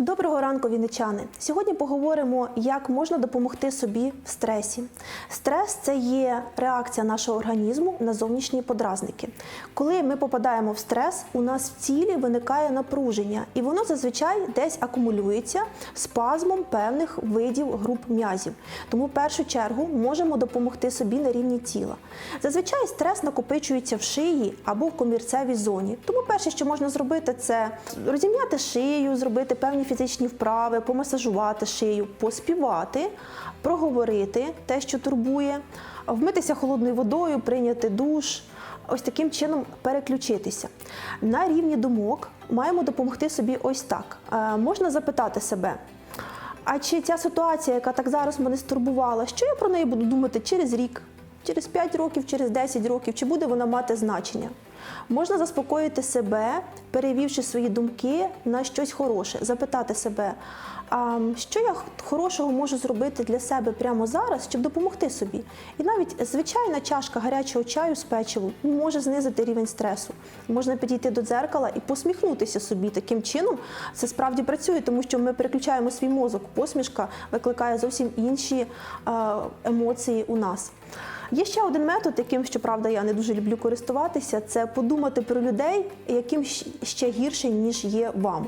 Доброго ранку, вінничани! Сьогодні поговоримо, як можна допомогти собі в стресі. Стрес це є реакція нашого організму на зовнішні подразники. Коли ми попадаємо в стрес, у нас в тілі виникає напруження, і воно зазвичай десь акумулюється спазмом певних видів груп м'язів. Тому в першу чергу можемо допомогти собі на рівні тіла. Зазвичай стрес накопичується в шиї або в комірцевій зоні. Тому перше, що можна зробити, це розім'яти шию, зробити певні фізичні вправи, помасажувати шию, поспівати, проговорити те, що турбує, вмитися холодною водою, прийняти душ. Ось таким чином переключитися. На рівні думок маємо допомогти собі ось так. Е, можна запитати себе, а чи ця ситуація, яка так зараз мене стурбувала, що я про неї буду думати через рік, через 5 років, через 10 років, чи буде вона мати значення? Можна заспокоїти себе, перевівши свої думки на щось хороше, запитати себе, а що я хорошого можу зробити для себе прямо зараз, щоб допомогти собі. І навіть звичайна чашка гарячого чаю з печивом може знизити рівень стресу. Можна підійти до дзеркала і посміхнутися собі. Таким чином це справді працює, тому що ми переключаємо свій мозок. Посмішка викликає зовсім інші емоції у нас. Є ще один метод, яким, щоправда, я не дуже люблю користуватися, це подумати про людей, яким ще гірше, ніж є вам.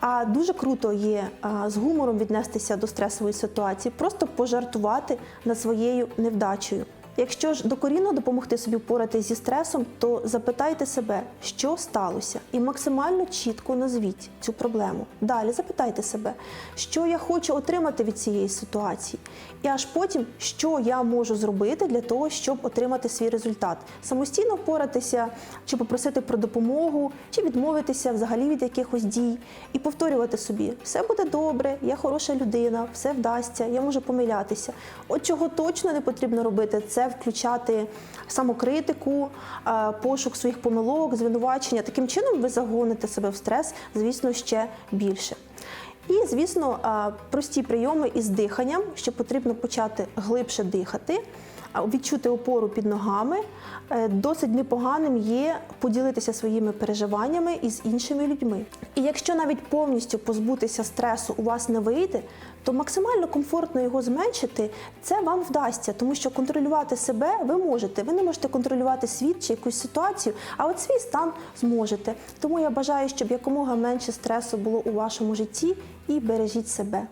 А дуже круто є з гумором віднестися до стресової ситуації, просто пожартувати над своєю невдачею. Якщо ж докорінно допомогти собі впоратися зі стресом, то запитайте себе, що сталося, і максимально чітко назвіть цю проблему. Далі запитайте себе, що я хочу отримати від цієї ситуації, і аж потім, що я можу зробити для того, щоб отримати свій результат. Самостійно впоратися, чи попросити про допомогу, чи відмовитися взагалі від якихось дій, і повторювати собі, все буде добре, я хороша людина, все вдасться, я можу помилятися. От чого точно не потрібно робити, це включати самокритику, е, пошук своїх помилок, звинувачення. Таким чином ви загоните себе в стрес, звісно, ще більше. І, звісно, прості прийоми із диханням, що потрібно почати глибше дихати, відчути опору під ногами. Е, Досить непоганим є поділитися своїми переживаннями із іншими людьми. І якщо навіть повністю позбутися стресу у вас не вийде, то максимально комфортно його зменшити це вам вдасться, тому що контролювати себе ви можете. Ви не можете контролювати світ чи якусь ситуацію, а от свій стан зможете. Тому я бажаю, щоб якомога менше стресу було у вашому житті і бережіть себе.